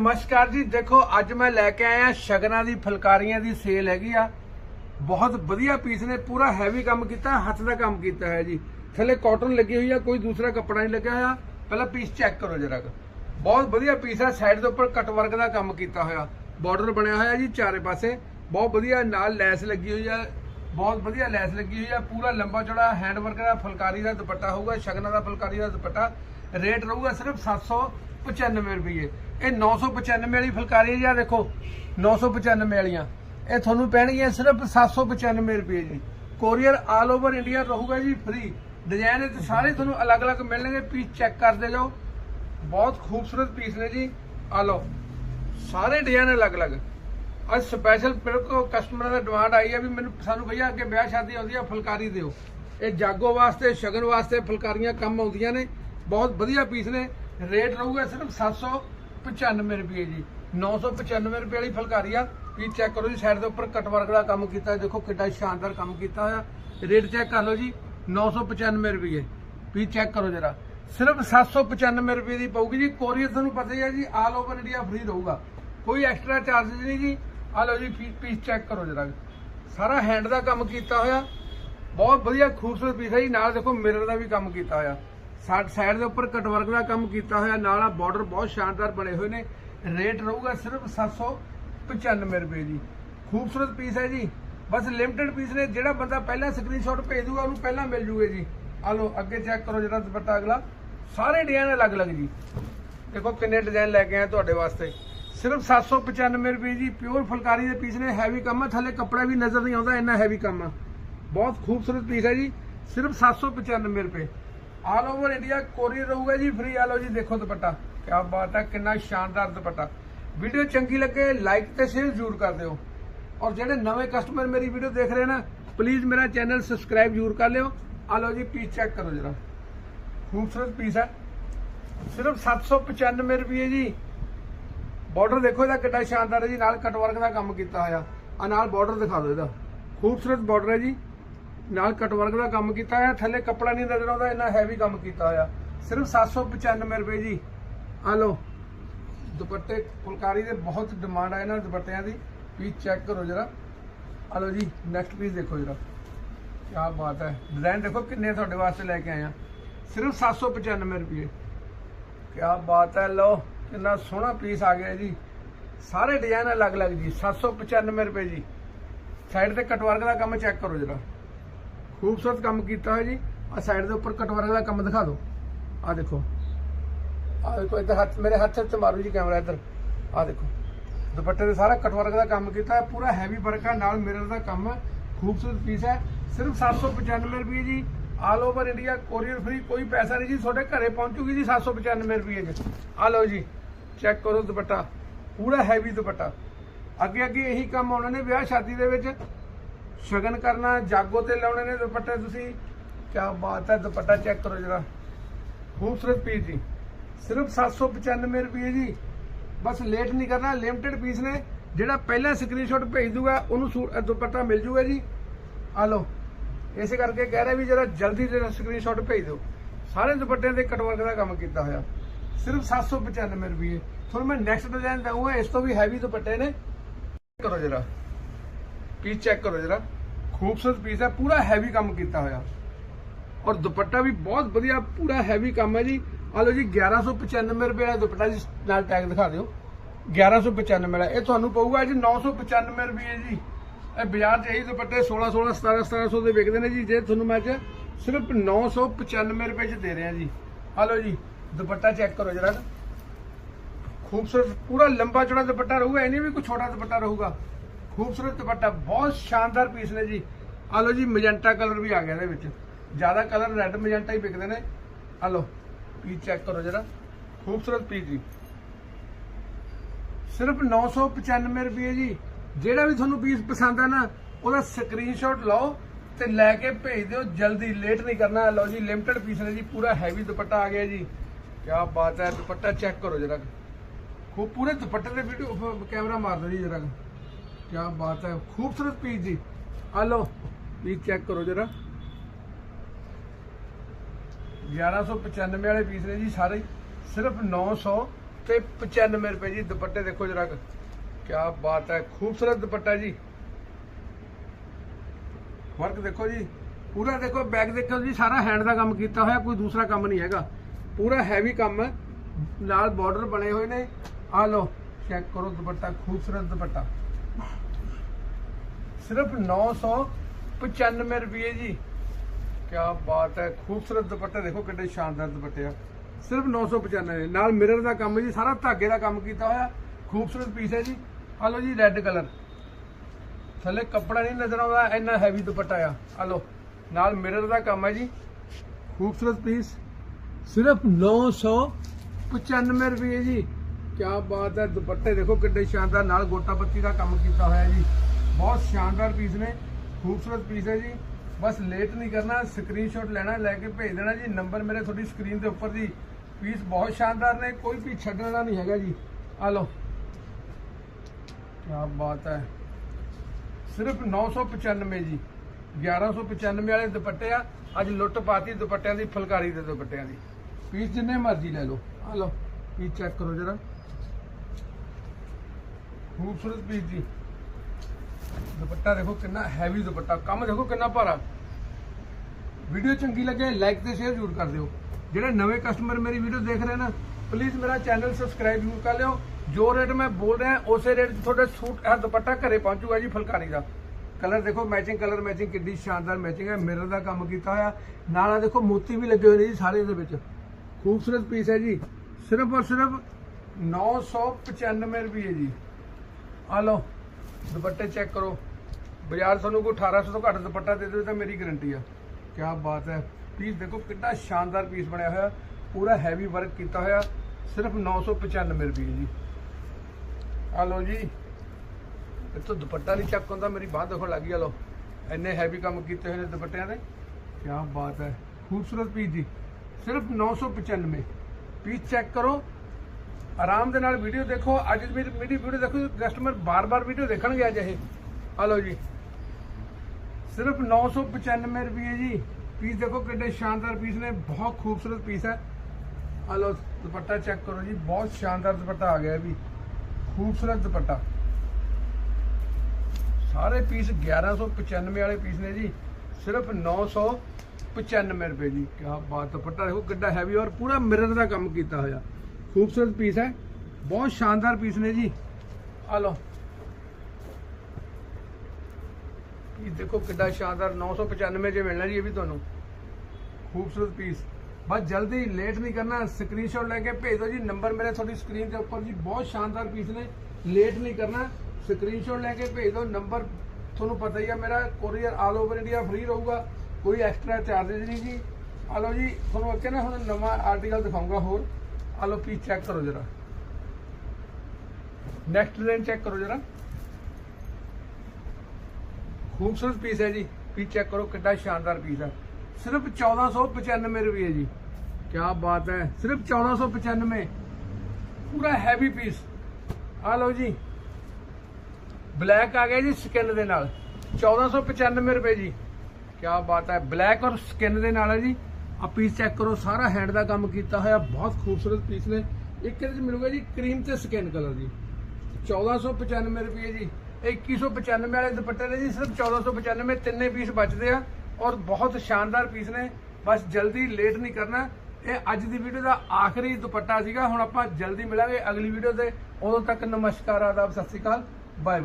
ਨਮਸਕਾਰ ਜੀ। ਦੇਖੋ, ਅੱਜ ਮੈਂ ਲੈ ਕੇ ਆਇਆ ਸ਼ਗਨਾਂ ਦੀ, ਫੁਲਕਾਰੀਆਂ ਦੀ ਸੇਲ ਹੈਗੀ ਆ। ਬਹੁਤ ਵਧੀਆ ਪੀਸ ਨੇ, ਪੂਰਾ ਹੈਵੀ ਕੰਮ ਕੀਤਾ, ਹੱਥ ਦਾ ਕੰਮ ਕੀਤਾ ਹੈ ਜੀ। ਥੱਲੇ ਕਾਟਨ ਲੱਗੀ ਹੋਈ ਆ, ਕੋਈ ਦੂਸਰਾ ਕੱਪੜਾ ਨਹੀਂ ਲੱਗਿਆ ਹੋਇਆ। ਪਹਿਲਾਂ ਪੀਸ ਚੈੱਕ ਕਰੋ ਜਰਾ ਬਹੁਤ ਵਧੀਆ ਪੀਸ ਹੈ ਸਾਈਡ ਦੇ ਉੱਪਰ ਕੱਟ ਵਰਕ ਦਾ ਕੰਮ ਕੀਤਾ ਹੋਇਆ। ਬਾਰਡਰ ਬਣਿਆ ਹੋਇਆ ਜੀ ਚਾਰੇ ਪਾਸੇ। ਬਹੁਤ ਵਧੀਆ, ਨਾਲ ਲੈਸ ਲੱਗੀ ਹੋਈ ਆ। ਬਹੁਤ ਵਧੀਆ ਲੈਸ ਲੱਗੀ ਹੋਈ ਆ। ਪੂਰਾ ਲੰਬਾ ਚੌੜਾ ਹੈਂਡ ਵਰਕ ਦਾ, ਫੁਲਕਾਰੀ ਦਾ ਦੁਪੱਟਾ ਹੋਊਗਾ, ਸ਼ਗਨਾਂ ਦਾ ਫੁਲਕਾਰੀ ਦਾ ਦੁਪੱਟਾ। ਰੇਟ ਰਹੂਗਾ ਸਿਰਫ 795 ਰੁਪਏ। ਇਹ 995 ਵਾਲੀ ਫੁਲਕਾਰੀ ਹੈ ਜੀ ਆਹ ਦੇਖੋ 995 ਵਾਲੀਆਂ। ਇਹ ਤੁਹਾਨੂੰ ਪੈਣਗੀਆਂ ਸਿਰਫ 795 ਰੁਪਏ ਜੀ। ਕੋਰੀਅਰ ਆਲ ਓਵਰ ਇੰਡੀਆ ਰਹੂਗਾ ਜੀ ਫ੍ਰੀ ਡਿਜ਼ਾਈਨ ਇਹ ਸਾਰੇ ਤੁਹਾਨੂੰ ਅਲੱਗ-ਅਲੱਗ ਮਿਲਣਗੇ ਪੀਸ ਚੈੱਕ ਕਰਦੇ ਜਾਓ। ਬਹੁਤ ਖੂਬਸੂਰਤ ਪੀਸ ਨੇ ਜੀ। ਆ ਲਓ, ਸਾਰੇ ਡਿਜ਼ਾਈਨ ਅਲੱਗ-ਅਲੱਗ। ਅੱਜ ਸਪੈਸ਼ਲ ਬਿਲਕੁਲ ਕਸਟਮਰਾਂ ਦਾ ਡਿਮਾਂਡ ਆਈ ਹੈ ਵੀ ਮੈਨੂੰ, ਸਾਨੂੰ ਭਈਆ ਅੱਗੇ ਵਿਆਹ ਸ਼ਾਦੀ ਆਉਂਦੀ ਆ, ਫੁਲਕਾਰੀ ਦਿਓ। ਇਹ ਜਾਗੋ ਵਾਸਤੇ, ਸ਼ਗਨ ਵਾਸਤੇ ਫੁਲਕਾਰੀਆਂ ਕੰਮ ਆਉਂਦੀਆਂ ਨੇ। ਬਹੁਤ ਵਧੀਆ ਪੀਸ ਨੇ। ਰੇਟ ਰਹੂਗਾ ਸਿਰਫ 795 ਰੁਪਏ ਜੀ। 995 ਰੁਪਏ ਵਾਲੀ ਫੁਲਕਾਰੀ ਆ। ਪੀਸ ਚੈੱਕ ਕਰੋ ਜੀ ਸਾਈਡ ਦੇ ਉੱਪਰ ਕਟ ਵਰਕ ਦਾ ਕੰਮ ਕੀਤਾ। ਹੈ ਦੇਖੋ ਕਿੰਨਾ ਸ਼ਾਨਦਾਰ ਕੰਮ ਕੀਤਾ ਹੋਇਆ। ਰੇਟ ਚੈੱਕ ਕਰ ਲਓ ਜੀ 995 ਰੁਪਏ। ਪੀਸ ਚੈੱਕ ਕਰੋ ਜਰਾ। ਸਿਰਫ 795 ਰੁਪਏ ਦੀ ਪਊਗੀ ਜੀ। ਕੋਰੀਅਰ ਤੁਹਾਨੂੰ ਪਤਾ ਹੀ ਹੈ ਜੀ ਆਲ ਓਵਰ ਇੰਡੀਆ ਫ੍ਰੀ ਰਹੂਗਾ। ਕੋਈ ਐਕਸਟਰਾ ਚਾਰजेस ਨਹੀਂ ਜੀ। ਆ ਲਓ ਜੀ ਪੀਸ ਚੈੱਕ ਕਰੋ ਜਰਾ। ਸਾਰਾ ਹੈਂਡ ਦਾ ਕੰਮ ਕੀਤਾ ਹੋਇਆ। ਬਹੁਤ ਵਧੀਆ ਖੂਬਸੂਰਤ ਪੀਸ ਹੈ ਜੀ। ਨਾਲ ਦੇਖੋ ਮਿਰਰ ਦਾ ਵੀ ਕੰਮ ਕੀਤਾ ਹੋਇਆ। ਸਾਈਡ ਦੇ ਉੱਪਰ ਕਟਵਰਕ ਦਾ ਕੰਮ ਕੀਤਾ ਹੋਇਆ, ਨਾਲ ਆ ਬਾਰਡਰ ਬਹੁਤ ਸ਼ਾਨਦਾਰ ਬਣੇ ਹੋਏ ਨੇ। ਰੇਟ ਰਹੂਗਾ ਸਿਰਫ 795 ਰੁਪਏ ਜੀ ਖੂਬਸੂਰਤ ਪੀਸ ਹੈ ਜੀ। ਬਸ ਲਿਮਟਿਡ ਪੀਸ ਨੇ, ਜਿਹੜਾ ਬੰਦਾ ਪਹਿਲਾਂ ਸਕਰੀਨਸ਼ਾਟ ਭੇਜ ਦੂਗਾ ਉਹਨੂੰ ਪਹਿਲਾਂ ਮਿਲ ਜੂਗੇ ਜੀ। ਆ ਲਓ, ਅੱਗੇ ਚੈੱਕ ਕਰੋ ਜਿਹੜਾ ਦੁਪੱਟਾ ਅਗਲਾ। ਸਾਰੇ ਡਿਜ਼ਾਈਨ ਅਲੱਗ-ਅਲੱਗ ਜੀ। ਦੇਖੋ ਕਿੰਨੇ ਡਿਜ਼ਾਈਨ ਲੈ ਕੇ ਆਏ ਤੁਹਾਡੇ ਵਾਸਤੇ। ਸਿਰਫ 795 ਰੁਪਏ ਜੀ ਪਿਓਰ ਫੁਲਕਾਰੀ ਦੇ ਪੀਸ ਨੇ। ਹੈਵੀ ਕੰਮ ਆ, ਥੱਲੇ ਕੱਪੜਾ ਵੀ ਨਜ਼ਰ ਨਹੀਂ ਆਉਂਦਾ, ਇੰਨਾ ਹੈਵੀ ਕੰਮ ਆ। ਬਹੁਤ ਖੂਬਸੂਰਤ ਪੀਸ ਹੈ ਜੀ। ਸਿਰਫ 795 ਰੁਪਏ। ਆਲ ਓਵਰ ਇੰਡੀਆ ਕੋਰੀਅਰ ਰਹੂਗਾ ਜੀ ਫ੍ਰੀ ਆ ਲਓ ਜੀ, ਦੇਖੋ ਦੁਪੱਟਾ। ਕੀ ਬਾਤ ਹੈ, ਕਿੰਨਾ ਸ਼ਾਨਦਾਰ ਦੁਪੱਟਾ। ਵੀਡੀਓ ਚੰਗੀ ਲੱਗੇ ਲਾਈਕ ਤੇ ਸ਼ੇਅਰ ਜ਼ਰੂਰ ਕਰ ਦਿਓ। ਔਰ ਜਿਹੜੇ ਨਵੇਂ ਕਸਟਮਰ ਮੇਰੀ ਵੀਡੀਓ ਦੇਖ ਰਹੇ ਨਾ ਪਲੀਜ਼ ਮੇਰਾ ਚੈਨਲ ਸਬਸਕ੍ਰਾਈਬ ਜ਼ਰੂਰ ਕਰ ਲਿਓ। ਆ ਲਓ ਜੀ ਪੀਸ ਚੈੱਕ ਕਰੋ ਜਰਾ। ਖੂਬਸੂਰਤ ਪੀਸ ਹੈ। ਸਿਰਫ 795 ਰੁਪਏ ਜੀ। ਬਾਰਡਰ ਦੇਖੋ ਇਹਦਾ ਕਿੰਨਾ ਸ਼ਾਨਦਾਰ ਹੈ ਜੀ, ਨਾਲ ਕਟਵਰਕ ਦਾ ਕੰਮ ਕੀਤਾ ਹੋਇਆ। ਆ ਨਾਲ ਬਾਰਡਰ ਦਿਖਾ ਦਿਓ ਇਹਦਾ। ਖੂਬਸੂਰਤ ਬਾਰਡਰ ਹੈ ਜੀ। ਨਾਲ ਕਟਵਰਕ ਦਾ ਕੰਮ ਕੀਤਾ ਹੋਇਆ, ਥੱਲੇ ਕੱਪੜਾ ਨਹੀਂ ਨਜ਼ਰ ਆਉਂਦਾ, ਇੰਨਾ ਹੈਵੀ ਕੰਮ ਕੀਤਾ ਹੋਇਆ। ਸਿਰਫ 795 ਰੁਪਏ ਜੀ। ਆ ਲਓ, ਦੁਪੱਟੇ, ਫੁਲਕਾਰੀ ਦੇ ਬਹੁਤ ਡਿਮਾਂਡ ਆ ਇਹਨਾਂ ਦੁਪੱਟਿਆਂ ਦੀ। ਪੀਸ ਚੈੱਕ ਕਰੋ ਜਰਾ। ਆ ਲਓ ਜੀ ਨੈਕਸਟ ਪੀਸ ਦੇਖੋ ਜਰਾ। ਕੀ ਬਾਤ ਹੈ। ਡਿਜ਼ਾਈਨ ਦੇਖੋ ਕਿੰਨੇ ਤੁਹਾਡੇ ਵਾਸਤੇ ਲੈ ਕੇ ਆਏ ਆ। ਸਿਰਫ 795 ਰੁਪਏ। ਕੀ ਬਾਤ ਹੈ, ਲਓ, ਕਿੰਨਾ ਸੋਹਣਾ ਪੀਸ ਆ ਗਿਆ ਜੀ। ਸਾਰੇ ਡਿਜ਼ਾਈਨ ਅਲੱਗ-ਅਲੱਗ ਜੀ। 795 ਰੁਪਏ ਜੀ। ਸਾਈਡ ਤੇ ਕਟਵਰਕ ਦਾ ਕੰਮ ਚੈੱਕ ਕਰੋ ਜਰਾ। ਖੂਬਸੂਰਤ ਕੰਮ ਕੀਤਾ ਹੋਇਆ ਜੀ। ਆ ਸਾਈਡ ਦੇ ਉੱਪਰ ਕਟ ਦਾ ਕੰਮ ਦਿਖਾ ਦਿਓ। ਆ ਦੇਖੋ। ਆ ਦੇਖੋ, ਇੱਧਰ ਹੱਥ, ਮੇਰੇ ਹੱਥ 'ਚ ਮਾਰੋ ਜੀ ਕੈਮਰਾ ਇੱਧਰ। ਆ ਦੇਖੋ। ਦੁਪੱਟੇ ਤੇ ਸਾਰਾ ਕਟ ਦਾ ਕੰਮ ਕੀਤਾ ਹੈ। ਪੂਰਾ ਹੈਵੀ ਵਰਕ ਹੈ। ਨਾਲ ਮਿਰਰ ਦਾ ਕੰਮ ਹੈ। ਖੂਬਸੂਰਤ ਪੀਸ ਹੈ। ਸਿਰਫ 795 ਰੁਪਏ ਜੀ। All over India courier free ਕੋਈ ਪੈਸਾ ਨਹੀਂ ਜੀ। ਤੁਹਾਡੇ ਘਰੇ ਪਹੁੰਚੂਗੀ ਜੀ 795 ਰੁਪਏ ਚ। ਆ ਲਓ ਜੀ। ਚੈੱਕ ਕਰੋ ਦੁਪੱਟਾ। ਪੂਰਾ ਹੈਵੀ ਦੁਪੱਟਾ। ਅੱਗੇ ਅੱਗੇ ਇਹੀ ਕੰਮ ਆਉਣੇ ਨੇ ਵਿਆਹ ਸ਼ਾਦੀ ਦੇ ਵਿੱਚ। ਸ਼ਗਨ ਕਰਨਾ, ਜਾਗੋ ਤੇ ਲਾਉਣੇ ਨੇ ਦੁਪੱਟੇ ਤੁਸੀਂ। ਕੀ ਬਾਤ ਹੈ, ਦੁਪੱਟਾ ਚੈੱਕ ਕਰੋ ਜਰਾ। ਖੂਬਸੂਰਤ ਪੀਸ ਜੀ। ਸਿਰਫ 795 ਰੁਪਏ ਜੀ। ਬਸ ਲੇਟ ਨਹੀਂ ਕਰਨਾ ਲਿਮਟਿਡ ਪੀਸ ਨੇ। ਜਿਹੜਾ ਪਹਿਲਾਂ ਸਕਰੀਨਸ਼ਾਟ ਭੇਜ ਦੂਗਾ, ਉਹਨੂੰ ਦੁਪੱਟਾ ਮਿਲ ਜੂਗਾ ਜੀ। ਆ ਲਓ। ਇਸੇ ਕਰਕੇ ਕਹਿ ਰਿਹਾ ਵੀ ਜਰਾ ਜਲਦੀ ਜਰਾ ਸਕਰੀਨਸ਼ਾਟ ਭੇਜ ਦਿਓ। ਸਾਰੇ ਦੁਪੱਟਿਆਂ ਤੇ ਕਟਵਰਕ ਦਾ ਕੰਮ ਕੀਤਾ ਹੋਇਆ। ਸਿਰਫ 795 ਰੁਪਏ। ਤੁਹਾਨੂੰ ਮੈਂ ਨੈਕਸਟ ਡਿਜ਼ਾਈਨ ਦਊਂਗਾ ਇਸ ਤੋਂ ਵੀ ਹੈਵੀ ਦੁਪੱਟੇ ਨੇ। ਕਰੋ ਜਰਾ। ਪੀਸ ਚੈੱਕ ਕਰੋ ਜਰਾ। ਖੂਬਸੂਰਤ ਪੀਸ ਹੈ, ਪੂਰਾ ਹੈਵੀ ਕੰਮ ਕੀਤਾ ਹੋਇਆ। ਔਰ ਦੁਪੱਟਾ ਵੀ ਬਹੁਤ ਵਧੀਆ, ਪੂਰਾ ਹੈਵੀ ਕੰਮ ਹੈ ਜੀ। ਆ ਲਓ ਜੀ 1195 ਰੁਪਏ ਦਾ ਦੁਪੱਟਾ ਜੀ, ਨਾਲ ਟੈਗ ਦਿਖਾ ਦਿਓ। 1195 ਵਾਲਾ, ਇਹ ਤੁਹਾਨੂੰ ਪਊਗਾ ਜੀ 995 ਰੁਪਏ ਜੀ। ਇਹ ਬਾਜ਼ਾਰ 'ਚ ਇਹੀ ਦੁਪੱਟੇ 16 16 17 1700 ਦੇ ਵਿਕਦੇ ਨੇ ਜੀ। ਜੇ ਤੁਹਾਨੂੰ ਮੈਂ ਅੱਜ ਸਿਰਫ 995 ਰੁਪਏ 'ਚ ਦੇ ਰਿਹਾ ਜੀ। ਆ ਲਓ ਜੀ, ਦੁਪੱਟਾ ਚੈੱਕ ਕਰੋ ਜਰਾ। ਖੂਬਸੂਰਤ, ਪੂਰਾ ਲੰਬਾ ਚੌੜਾ ਦੁਪੱਟਾ ਰਹੂਗਾ, ਇਹ ਨਹੀਂ ਵੀ ਕੋਈ ਛੋਟਾ ਦੁਪੱਟਾ ਰਹੂਗਾ। ਖੂਬਸੂਰਤ ਦੁਪੱਟਾ, ਬਹੁਤ ਸ਼ਾਨਦਾਰ ਪੀਸ ਨੇ ਜੀ। ਆ ਲਓ ਜੀ ਮੈਜੈਂਟਾ ਕਲਰ ਵੀ ਆ ਗਿਆ ਇਹਦੇ ਵਿੱਚ। ਜ਼ਿਆਦਾ ਕਲਰ ਰੈੱਡ ਮੈਜੈਂਟਾ ਹੀ ਵਿਕਦੇ ਨੇ। ਆ ਲਓ ਪੀਸ ਚੈੱਕ ਕਰੋ ਜਰਾ। ਖੂਬਸੂਰਤ ਪੀਸ ਜੀ। ਸਿਰਫ 995 ਰੁਪਏ ਜੀ। ਜਿਹੜਾ ਵੀ ਤੁਹਾਨੂੰ ਪੀਸ ਪਸੰਦ ਆ ਨਾ, ਉਹਦਾ ਸਕਰੀਨਸ਼ਾਟ ਲਓ ਤੇ ਲੈ ਕੇ ਭੇਜ ਦਿਓ। ਜਲਦੀ ਲੇਟ ਨਹੀਂ ਕਰਨਾ। ਲਓ ਜੀ ਲਿਮਟਿਡ ਪੀਸ ਨੇ ਜੀ। ਪੂਰਾ ਹੈਵੀ ਦੁਪੱਟਾ ਆ ਗਿਆ ਜੀ। ਕੀ ਬਾਤ ਹੈ, ਦੁਪੱਟਾ ਚੈੱਕ ਕਰੋ ਜਰਾ। ਖੂਬ, ਪੂਰੇ ਦੁਪੱਟੇ ਦੇ ਵੀਡੀਓ ਕੈਮਰਾ ਮਾਰ ਦਿਓ ਜੀ ਜਰਾ। ਕੀ ਬਾਤ ਹੈ, ਖੂਬਸੂਰਤ ਪੀਸ ਜੀ। ਆ ਲਓ ਪੀਸ ਚੈੱਕ ਕਰੋ ਜਰਾ। 1195 ਵਾਲੇ ਪੀਸ ਨੇ ਜੀ ਸਾਰੇ। ਹੀ। ਸਿਰਫ 900 ਤੇ 95 ਰੁਪਏ ਜੀ ਦੁਪੱਟੇ ਦੇਖੋ ਜਰਾ। ਕਿਆ ਬਾਤ ਹੈ, ਖੂਬਸੂਰਤ ਦੁਪੱਟਾ ਜੀ। ਵਰਕ ਦੇਖੋ ਜੀ। ਪੂਰਾ ਦੇਖੋ ਬੈਗ ਦੇਖੋ ਜੀ, ਸਾਰਾ ਹੈਂਡ ਦਾ ਕੰਮ ਕੀਤਾ ਹੋਇਆ, ਕੋਈ ਦੂਸਰਾ ਕੰਮ ਨਹੀਂ ਹੈਗਾ। ਪੂਰਾ ਹੈਵੀ ਕੰਮ ਹੈ। ਨਾਲ ਬਾਰਡਰ ਬਣੇ ਹੋਏ ਨੇ। ਆ ਲਓ ਚੈੱਕ ਕਰੋ ਦੁਪੱਟਾ, ਖੂਬਸੂਰਤ ਦੁਪੱਟਾ। ਸਿਰਫ 995 ਰੁਪਏ ਜੀ। ਕੀ ਬਾਤ ਹੈ, ਖੂਬਸੂਰਤ ਦੁਪੱਟਾ ਦੇਖੋ ਕਿੰਨੇ ਸ਼ਾਨਦਾਰ ਦੁਪੱਟੇ ਆ। ਸਿਰਫ 995 ਨਾਲ ਮਿਰਰ ਦਾ ਕੰਮ ਜੀ, ਸਾਰਾ ਧਾਗੇ ਦਾ ਕੰਮ ਕੀਤਾ ਹੋਇਆ। ਖੂਬਸੂਰਤ ਪੀਸ ਹੈ ਜੀ। ਆ ਲਓ ਜੀ ਰੈੱਡ ਕਲਰ ਥੱਲੇ ਕੱਪੜਾ ਨਹੀਂ ਨਜ਼ਰ ਆਉਂਦਾ, ਇੰਨਾ ਹੈਵੀ ਦੁਪੱਟਾ ਆ। ਆ ਲਓ, ਨਾਲ ਮਿਰਰ ਦਾ ਕੰਮ ਹੈ ਜੀ। ਖੂਬਸੂਰਤ ਪੀਸ ਸਿਰਫ 995 ਰੁਪਏ ਜੀ। ਕੀ ਬਾਤ ਹੈ, ਦੁਪੱਟੇ ਦੇਖੋ ਕਿੰਨੇ ਸ਼ਾਨਦਾਰ। ਨਾਲ ਗੋਟਾ ਪੱਤੀ ਦਾ ਕੰਮ ਕੀਤਾ ਹੋਇਆ ਜੀ। ਬਹੁਤ ਸ਼ਾਨਦਾਰ ਪੀਸ ਨੇ, ਖੂਬਸੂਰਤ ਪੀਸ ਹੈ ਜੀ। ਬਸ ਲੇਟ ਨਹੀਂ ਕਰਨਾ ਸਕਰੀਨਸ਼ਾਟ ਲੈਣਾ, ਲੈ ਕੇ ਭੇਜ ਦੇਣਾ ਜੀ। ਨੰਬਰ ਮੇਰੇ ਤੁਹਾਡੀ ਸਕਰੀਨ ਦੇ ਉੱਪਰ ਜੀ। ਪੀਸ ਬਹੁਤ ਸ਼ਾਨਦਾਰ ਨੇ, ਕੋਈ ਵੀ ਛੱਡਣ ਵਾਲਾ ਨਹੀਂ ਹੈਗਾ ਜੀ। ਆ ਲਓ। ਕੀ ਬਾਤ ਹੈ। ਸਿਰਫ 995 ਜੀ। 1195 ਵਾਲੇ ਦੁਪੱਟੇ ਆ। ਅੱਜ ਲੁੱਟ ਪਾਤੀ ਦੁਪੱਟਿਆਂ ਦੀ, ਫੁਲਕਾਰੀ ਦੇ ਦੁਪੱਟਿਆਂ ਦੀ। ਪੀਸ ਜਿੰਨੇ ਮਰਜ਼ੀ ਲੈ ਲਓ। ਆ ਲਓ ਪੀਸ ਚੈੱਕ ਕਰੋ ਜਰਾ। ਖੂਬਸੂਰਤ ਪੀਸ ਜੀ। ਦੁਪੱਟਾ ਦੇਖੋ ਕਿੰਨਾ ਹੈਵੀ ਦੁਪੱਟਾ, ਕੰਮ ਦੇਖੋ ਕਿੰਨਾ ਭਾਰਾ। ਵੀਡੀਓ ਚੰਗੀ ਲੱਗੇ ਲਾਈਕ ਤੇ ਸ਼ੇਅਰ ਜ਼ਰੂਰ ਕਰ ਦਿਓ। ਜਿਹੜੇ ਨਵੇਂ ਕਸਟਮਰ ਮੇਰੀ ਵੀਡੀਓ ਦੇਖ ਰਹੇ ਨਾ ਪਲੀਜ਼ ਮੇਰਾ ਚੈਨਲ ਸਬਸਕ੍ਰਾਈਬ ਜ਼ਰੂਰ ਕਰ ਲਿਓ। ਜੋ ਰੇਟ ਮੈਂ ਬੋਲ ਰਿਹਾ, ਉਸੇ ਰੇਟ ਤੁਹਾਡੇ ਸੂਟ ਇਹ ਦੁਪੱਟਾ ਘਰੇ ਪਹੁੰਚੂਗਾ ਜੀ ਫੁਲਕਾਰੀ ਦਾ। ਕਲਰ ਦੇਖੋ ਮੈਚਿੰਗ ਕਲਰ ਮੈਚਿੰਗ ਕਿੰਨੀ ਸ਼ਾਨਦਾਰ ਮੈਚਿੰਗ ਹੈ। ਮਿਰਰ ਦਾ ਕੰਮ ਕੀਤਾ ਹੋਇਆ। ਨਾਲ ਆ ਦੇਖੋ ਮੋਤੀ ਵੀ ਲੱਗੇ ਹੋਏ ਨੇ ਜੀ ਸਾਰੇ ਦੇ ਵਿੱਚ। ਖੂਬਸੂਰਤ ਪੀਸ ਹੈ ਜੀ। ਸਿਰਫ ਔਰ ਸਿਰਫ 995 ਰੁਪਏ ਜੀ। ਆ ਲਓ। ਦੁਪੱਟੇ ਚੈੱਕ ਕਰੋ। ਬਾਜ਼ਾਰ ਤੁਹਾਨੂੰ ਕੋਈ 1800 ਤੋਂ ਘੱਟ ਦੁਪੱਟਾ ਦੇ ਦੇਵੇ ਤਾਂ ਮੇਰੀ ਗਾਰੰਟੀ ਆ। ਕੀ ਬਾਤ ਹੈ। ਪੀਸ ਦੇਖੋ ਕਿੰਨਾ ਸ਼ਾਨਦਾਰ ਪੀਸ ਬਣਿਆ ਹੋਇਆ। ਪੂਰਾ ਹੈਵੀ ਵਰਕ ਕੀਤਾ ਹੋਇਆ। ਸਿਰਫ 995 ਰੁਪਏ ਜੀ। ਆ ਲਓ ਜੀ। ਇੱਥੋਂ ਦੁਪੱਟਾ ਨਹੀਂ ਚੱਕ ਹੁੰਦਾ, ਮੇਰੀ ਬਾਹ ਦੇਖੋ ਲੱਗੀ ਆ ਲਓ। ਇੰਨੇ ਹੈਵੀ ਕੰਮ ਕੀਤੇ ਹੋਏ ਨੇ ਦੁਪੱਟਿਆਂ ਦੇ। ਕੀ ਬਾਤ ਹੈ। ਖੂਬਸੂਰਤ ਪੀਸ ਜੀ। ਸਿਰਫ 995 ਪੀਸ ਚੈੱਕ ਕਰੋ। ਆਰਾਮ ਦੇ ਨਾਲ ਵੀਡੀਓ ਦੇਖੋ। ਅੱਜ ਮੇਰੀ ਮੇਰੀ ਵੀਡੀਓ ਦੇਖੋ ਕਸਟਮਰ ਬਾਰ-ਬਾਰ ਵੀਡੀਓ ਦੇਖਣਗੇ ਅੱਜ ਇਹ। ਆ ਲਓ ਜੀ। ਸਿਰਫ 995 ਰੁਪਏ ਜੀ। ਪੀਸ ਦੇਖੋ ਕਿੰਨੇ ਸ਼ਾਨਦਾਰ ਪੀਸ ਨੇ। ਬਹੁਤ ਖੂਬਸੂਰਤ ਪੀਸ ਹੈ। ਆ ਲਓ, ਦੁਪੱਟਾ ਚੈੱਕ ਕਰੋ ਜੀ। ਬਹੁਤ ਸ਼ਾਨਦਾਰ ਦੁਪੱਟਾ ਆ ਗਿਆ ਇਹ ਵੀ। ਖੂਬਸੂਰਤ ਦੁਪੱਟਾ। ਸਾਰੇ ਪੀਸ 1195 ਵਾਲੇ ਪੀਸ ਨੇ ਜੀ। ਸਿਰਫ 995 ਰੁਪਏ ਜੀ। ਕੀ ਬਾਤ, ਦੁਪੱਟਾ ਦੇਖੋ ਕਿੰਨਾ ਹੈਵੀ ਔਰ ਪੂਰਾ ਮਿਰਰ ਦਾ ਕੰਮ ਕੀਤਾ ਹੋਇਆ। ਖੂਬਸੂਰਤ ਪੀਸ ਹੈ। ਬਹੁਤ ਸ਼ਾਨਦਾਰ ਪੀਸ ਨੇ ਜੀ। ਆ ਲਓ। ਇਹ ਦੇਖੋ ਕਿੰਨਾ ਸ਼ਾਨਦਾਰ 995 ਚ ਮਿਲਣਾ ਜੀ ਇਹ ਵੀ ਤੁਹਾਨੂੰ। ਖੂਬਸੂਰਤ ਪੀਸ ਬਸ ਜਲਦੀ ਲੇਟ ਨਹੀਂ ਕਰਨਾ ਸਕਰੀਨਸ਼ਾਟ ਲੈ ਕੇ ਭੇਜ ਦਿਓ ਜੀ। ਨੰਬਰ ਮੇਰੇ ਤੁਹਾਡੀ ਸਕਰੀਨ ਦੇ ਉੱਪਰ ਜੀ। ਬਹੁਤ ਸ਼ਾਨਦਾਰ ਪੀਸ ਨੇ। ਲੇਟ ਨਹੀਂ ਕਰਨਾ ਸਕਰੀਨਸ਼ਾਟ ਲੈ ਕੇ ਭੇਜ ਦਿਓ। ਨੰਬਰ ਤੁਹਾਨੂੰ ਪਤਾ ਹੀ ਆ ਮੇਰਾ courier all over India free ਰਹੂਗਾ। ਕੋਈ ਐਕਸਟਰਾ ਚਾਰजेस ਨਹੀਂ ਜੀ। ਆ ਲਓ ਜੀ, ਤੁਹਾਨੂੰ ਅੱਗੇ ਨਾ ਹੁਣ ਨਵਾਂ ਆਰਟੀਕਲ ਦਿਖਾਉਂਗਾ ਹੋਰ। ਆ ਲਓ ਪੀਸ ਚੈੱਕ ਕਰੋ ਜਰਾ। ਨੈਕਸਟ ਡਿਜ਼ਾਈਨ ਚੈੱਕ ਕਰੋ ਜਰਾ। ਖੂਬਸੂਰਤ ਪੀਸ ਹੈ ਜੀ। ਪੀਸ ਚੈੱਕ ਕਰੋ ਕਿੰਨਾ ਸ਼ਾਨਦਾਰ ਪੀਸ ਹੈ। ਸਿਰਫ 1495 ਰੁਪਏ ਜੀ। ਕੀ ਬਾਤ ਹੈ। ਸਿਰਫ 1495 ਪੂਰਾ ਹੈਵੀ ਪੀਸ ਆ ਲਓ ਜੀ। ਬਲੈਕ ਆ ਗਿਆ ਜੀ ਸਕਿਨ ਦੇ ਨਾਲ। 1495 ਰੁਪਏ ਜੀ। ਕੀ ਬਾਤ ਹੈ। ਬਲੈਕ ਔਰ ਸਕਿਨ ਦੇ ਨਾਲ ਹੈ ਜੀ। ਆ ਪੀਸ ਚੈੱਕ ਕਰੋ, ਸਾਰਾ ਹੈਂਡ ਦਾ ਕੰਮ ਕੀਤਾ ਹੋਇਆ, ਬਹੁਤ ਖੂਬਸੂਰਤ ਪੀਸ ਨੇ। ਇੱਕ ਇਹਦੇ ਚ ਮਿਲੂਗਾ ਜੀ ਕਰੀਮ ਤੇ ਸਕਿਨ ਕਲਰ ਜੀ। 1495 ਰੁਪਏ ਜੀ। ਇਹ 2195 ਵਾਲੇ ਦੁਪੱਟੇ ਨੇ ਜੀ, ਸਿਰਫ 1495 ਤਿੰਨੇ ਪੀਸ ਬਚਦੇ ਆ ਔਰ ਬਹੁਤ ਸ਼ਾਨਦਾਰ ਪੀਸ ਨੇ। ਬਸ ਜਲਦੀ ਲੇਟ ਨਹੀਂ ਕਰਨਾ। ਇਹ ਅੱਜ ਦੀ ਵੀਡੀਓ ਦਾ ਆਖਰੀ ਦੁਪੱਟਾ ਸੀਗਾ। ਹੁਣ ਆਪਾਂ ਜਲਦੀ ਮਿਲਾਂਗੇ ਅਗਲੀ ਵੀਡੀਓ ਤੇ। ਉਦੋਂ ਤੱਕ ਨਮਸਕਾਰ, ਆਦਾਬ, ਸਤਿ ਸ਼੍ਰੀ ਅਕਾਲ। ਬਾਏ